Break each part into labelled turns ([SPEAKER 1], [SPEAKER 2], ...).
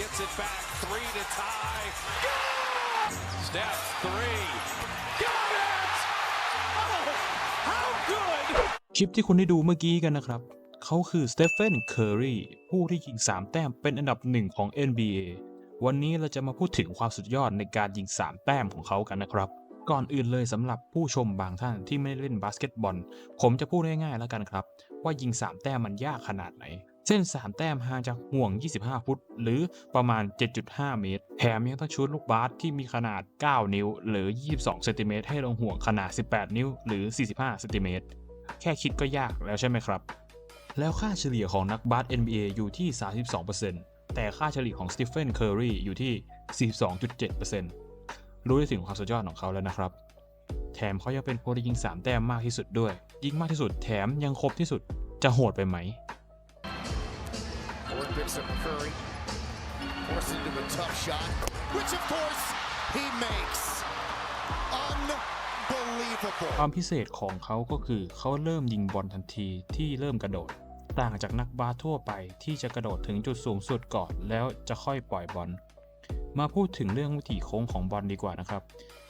[SPEAKER 1] gets it back. Three to tie. Steph, three. Got it! Oh, how good!
[SPEAKER 2] คลิปที่คุณได้ดูเมื่อกี้กันนะครับ เขาคือสเตฟ e n นเคอรี ผู้ที่ยิง 3 แต้มเป็นอันดับหนึ่งของ NBA วันนี้เราจะมาพูดถึงความสุดยอดในการยิง 3 แต้มของเขากันนะครับ ก่อนอื่นเลยสำหรับผู้ชมบางท่านที่ไม่ได้เล่นบาสเกตบอล ผมจะพูดง่ายๆแล้วกันครับ ว่ายิง 3 แต้มมันยากขนาดไหน เส้น 3 แต้มห่างจากห่วง 25 ฟุต หรือประมาณ 7.5 เมตร แถมยังต้องชุดลูกบาสที่มีขนาด 9 นิ้ว หรือ 22 เซนติเมตรให้ลงห่วงขนาด 18 นิ้ว หรือ 45 เซนติเมตร แค่คิดก็ยากแล้วใช่ไหมครับ แล้วค่าเฉลี่ยของนักบาส NBA อยู่ที่ 32%แต่ค่าเฉลี่ยของสตีเฟน เคอร์รีอยู่ที่ 42.7%รู้ได้ถึงความสุดยอดของเขาแล้วนะครับ แถมเขายังเป็นผู้ที่ยิง 3 แต้มมากที่สุดด้วย ยิงมากที่สุด แถมยังครบที่สุด จะโหดไปไหม
[SPEAKER 3] Ford picks up Curry. Forced into a tough shot, which of course he makes. Unbelievable.
[SPEAKER 2] ความพิเศษของเขาก็คือเขาเริ่มยิงบอลทันทีที่เริ่มกระโดด ต่างจากนักบาสทั่วไปที่จะกระโดดถึงจุดสูงสุดก่อนแล้วจะค่อยปล่อยบอล มาพูดถึงเรื่องวิถีโค้งของบอลดีกว่านะครับ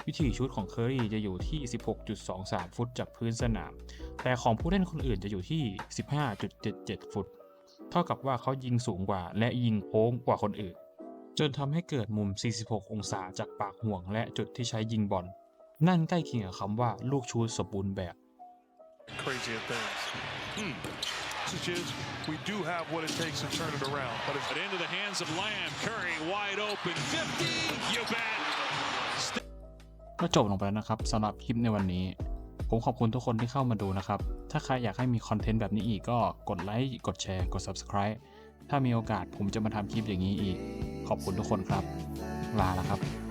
[SPEAKER 2] วิถีชุดของเคอรี่จะอยู่ที่ 16.23 ฟุตจากพื้นสนาม แต่ของผู้เล่นคนอื่นจะอยู่ที่ 15.77 ฟุต เท่ากับว่าเขายิงสูงกว่าและยิงโค้งกว่าคนอื่น จนทำให้เกิดมุม 46 องศาจากปากห่วงและจุดที่ใช้ยิงบอล นั่นใกล้เคียงกับคำว่าลูกชูดสมบูรณ์แบบ
[SPEAKER 4] crazy at things. Hmm. Which is, we do have what it takes to turn it around. But if
[SPEAKER 1] But into the hands of Lamb. Curry wide open. 50. You bet.
[SPEAKER 2] ก็จบลงไปแล้วนะครับสำหรับคลิปในวันนี้ ผมขอบคุณทุกคนที่เข้ามาดูนะครับ ถ้าใครอยากให้มีคอนเทนต์แบบนี้อีกก็กดไลค์ กดแชร์ กด Subscribe ถ้ามีโอกาสผมจะมาทำคลิปอย่างนี้อีก ขอบคุณทุกคนครับ ลาแล้วครับ